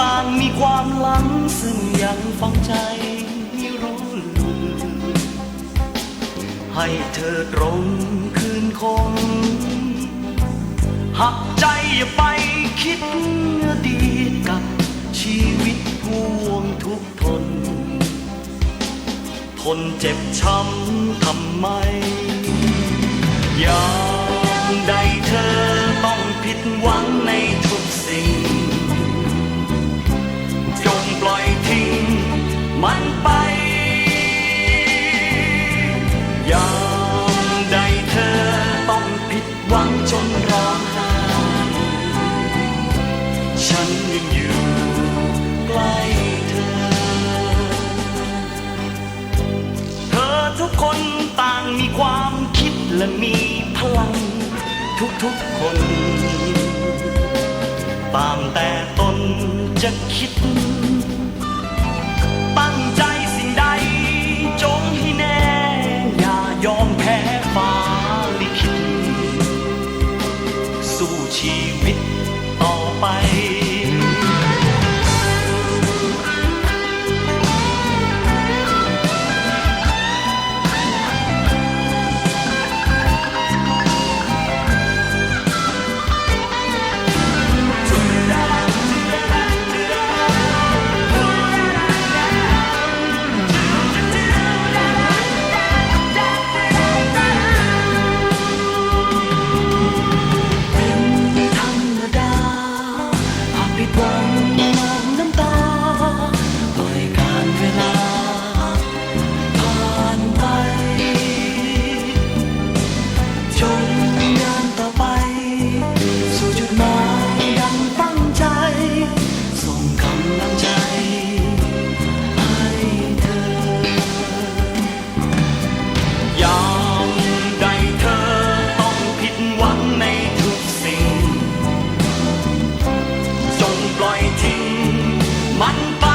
ต่างมีความลังซึ่งยังฝังใจไม่รู้ลืมให้เธอตรงคืนคง หักใจอย่าไปคิดดีกับชีวิตพวงทุกทน ทนเจ็บช้ำทำไมยามใดเธอต้องผิดหวัง อยู่ใกล้เธอ เธอทุกคนต่างมีความคิดและมีพลัง ทุกๆคน ตามแต่ตนจะคิด ตั้งใจสิใดจงให้แน่ อย่ายอมแพ้ฟ้าลิขิตสู้ชีวิตต่อไป มันไป